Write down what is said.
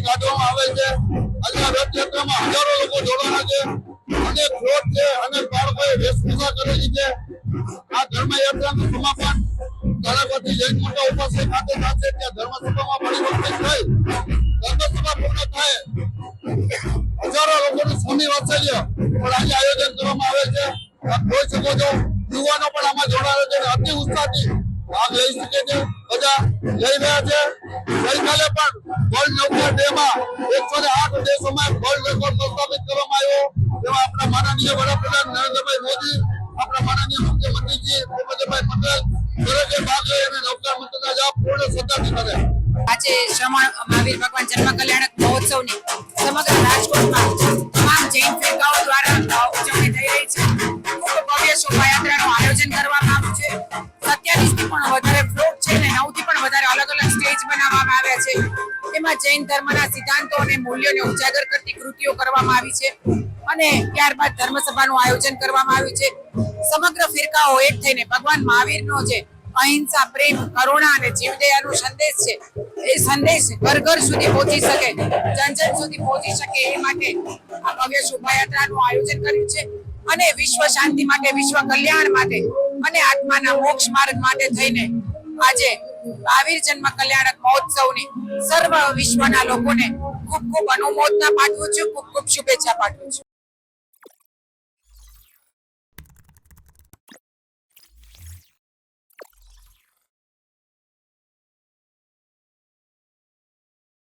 કાઢવામાં આવે છે. પણ આજે આયોજન કરવામાં આવે છે. જોઈ શકો છો. યુવાનો પણ આમાં જોડાયો છે અતિ ઉત્સાહથી ભાગ લઈ શકે છે. બધા લઈ રહ્યા છે. ગઈકાલે પણ વર્લ્ડ નૌકા ડે માં એકસો ને આઠ દેશોમાં વર્લ્ડ રેકોર્ડ પ્રસ્થાપિત કરવામાં આવ્યો. એમાં આપણા માનનીય વડાપ્રધાન નરેન્દ્રભાઈ મોદી, આપણા માનનીય મુખ્યમંત્રીજી ભૂપેન્દ્રભાઈ પટેલ દરેકે ભાગ લઈ અને નૌકા મંત્રના જાપ પૂર્ણ શ્રદ્ધાથી કરે. આજે શ્રમણ મહાવીર ભગવાન જન્મ કલ્યાણક મહોત્સવની સમગ્ર રાજકોટમાં એમાં જૈન ધર્મના સિદ્ધાંતો અને મૂલ્યોને ઉજાગર કરતી કૃતિઓ કરવામાં આવી છે અને ત્યારબાદ ધર્મસભાનું આયોજન કરવામાં આવ્યું છે. સમગ્ર ફિરકાઓ એક થઈને ભગવાન મહાવીરનો જે અહિંસા, પ્રેમ, કરુણા અને જીવદયાનો સંદેશ છે, એ સંદેશ ઘર ઘર સુધી પહોંચી શકે, જન જન સુધી પહોંચી શકે એ માટે આ ભવ્ય શોભાયાત્રાનું આયોજન કર્યું છે અને વિશ્વ શાંતિ માટે, વિશ્વ કલ્યાણ માટે અને આત્માના મોક્ષ માર્ગ માટે થઈને આજે મહાવીર જન્મ કલ્યાણક મહોત્સવની સર્વ વિશ્વના લોકોને ખૂબ ખૂબ અનુમોદના પાઠવું છું, ખૂબ ખૂબ શુભેચ્છા પાઠવું છું.